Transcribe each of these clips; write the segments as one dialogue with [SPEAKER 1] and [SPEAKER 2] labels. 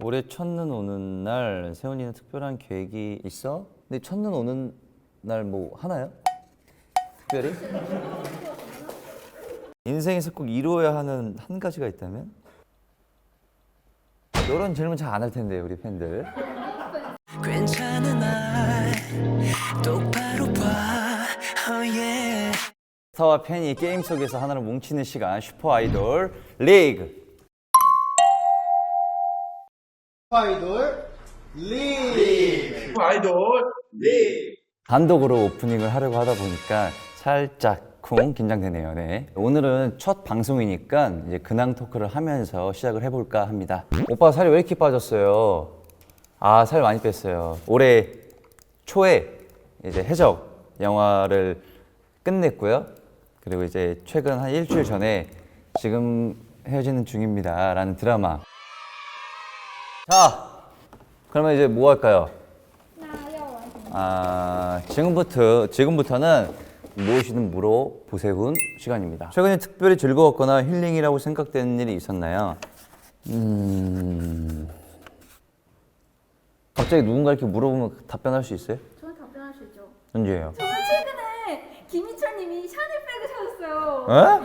[SPEAKER 1] 올해 첫눈 오는 날 세훈이는 특별한 계획이 있어? 근데 첫눈 오는 날 뭐 하나요? 특별히? 인생에서 꼭 이루어야 하는 한 가지가 있다면? 이런 질문 잘 안 할 텐데 우리 팬들.
[SPEAKER 2] 봐 oh.
[SPEAKER 1] 스타와 팬이 게임 속에서 하나로 뭉치는 시간 슈퍼 아이돌 리그.
[SPEAKER 3] 아이돌 리
[SPEAKER 1] 단독으로 오프닝을 하려고 하다 보니까 살짝 쿵 긴장되네요. 네. 오늘은 첫 방송이니까 이제 근황 토크를 하면서 시작을 해볼까 합니다. 오빠 살이 왜 이렇게 빠졌어요? 아, 살 많이 뺐어요. 올해 초에 이제 해적 영화를 끝냈고요. 그리고 이제 최근 한 일주일 전에 지금 헤어지는 중입니다. 라는 드라마. 자, 그러면 이제 뭐 할까요? 아, 지금부터 지금부터는 무엇이든 물어보세훈 시간입니다. 최근에 특별히 즐거웠거나 힐링이라고 생각되는 일이 있었나요? 음. 갑자기 누군가 이렇게 물어보면 답변할 수 있어요?
[SPEAKER 4] 저는 답변할 수 있죠.
[SPEAKER 1] 언제예요?
[SPEAKER 4] 저는 최근에 김희철님이 샤넬백을 사셨어요.
[SPEAKER 1] 어?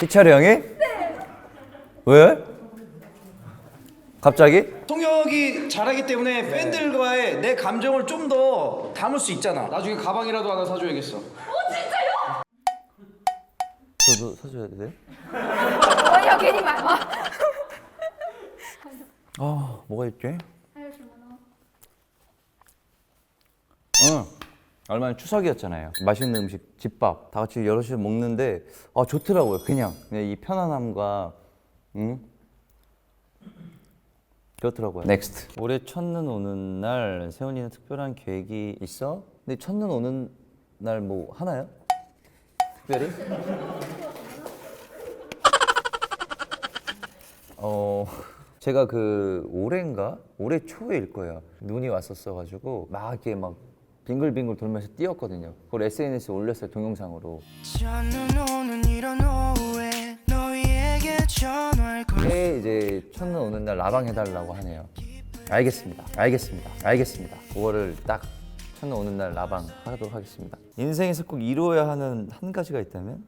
[SPEAKER 1] 희철이 형이? 네. 왜? 갑자기?
[SPEAKER 3] 통역이 잘하기 때문에 팬들과의 내 감정을 좀 더 담을 수 있잖아 나중에 가방이라도 하나 사줘야겠어
[SPEAKER 1] 저도 사줘야 돼요?
[SPEAKER 4] 어야 괜히 말. 아.
[SPEAKER 1] 아, 뭐가 있지? 응. 얼마 전 추석이었잖아요. 맛있는 음식, 집밥 다 같이 여럿이 먹는데 아 좋더라고요. 그냥, 그냥 이 편안함과 응? 그렇더라고요. 넥스트. 올해 첫눈 오는 날 세훈이는 특별한 계획이 있어? 근데 첫눈 오는 날 뭐 하나요? 특별히? 어 제가 그 올해인가 올해 초일 거예요. 눈이 왔었어 가지고 막 이렇게 막 빙글빙글 돌면서 뛰었거든요. 그걸 SNS에 올렸어요 동영상으로.
[SPEAKER 2] 에
[SPEAKER 1] 이제 첫눈 오는 날 라방 해달라고 하네요. 알겠습니다. 알겠습니다. 알겠습니다. 그거를 딱 첫눈 오는 날 라방 하도록 하겠습니다. 인생에서 꼭 이루어야 하는 한 가지가 있다면?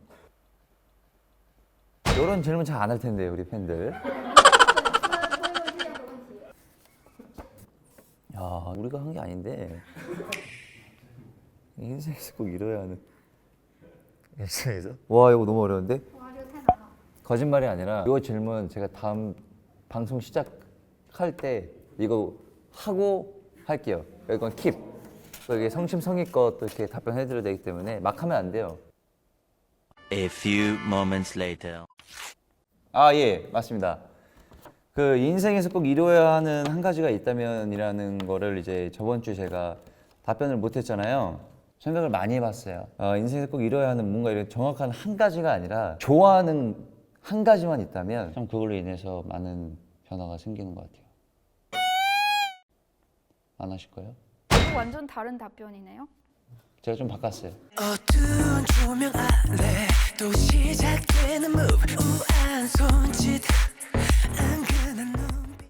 [SPEAKER 1] 이런 질문 잘 안 할 텐데 우리 팬들. 야 우리가 한 게 아닌데 인생에서 꼭 이뤄야 하는 인생에서? 와 이거 너무 어려운데? 거짓말이 아니라 이 질문 제가 다음 방송 시작할 때 이거 하고 할게요. 이건 킵. 또 이게 성심성의껏 또 이렇게 답변해드려야 되기 때문에 막 하면 안 돼요.
[SPEAKER 5] A few moments later.
[SPEAKER 1] 아, 예, 맞습니다. 그 인생에서 꼭 이루어야 하는 한 가지가 있다면이라는 거를 이제 저번 주 제가 답변을 못 했잖아요. 생각을 많이 해봤어요. 어, 인생에서 꼭 이루어야 하는 뭔가 이런 정확한 한 가지가 아니라 좋아하는 한 가지만 있다면 참 그걸로 인해서 많은 변화가 생기는 것 같아요. 안 하실 거예요?
[SPEAKER 4] 완전 다른 답변이네요.
[SPEAKER 1] 제가 좀 바꿨어요.
[SPEAKER 2] 어두운 조명 아래 또시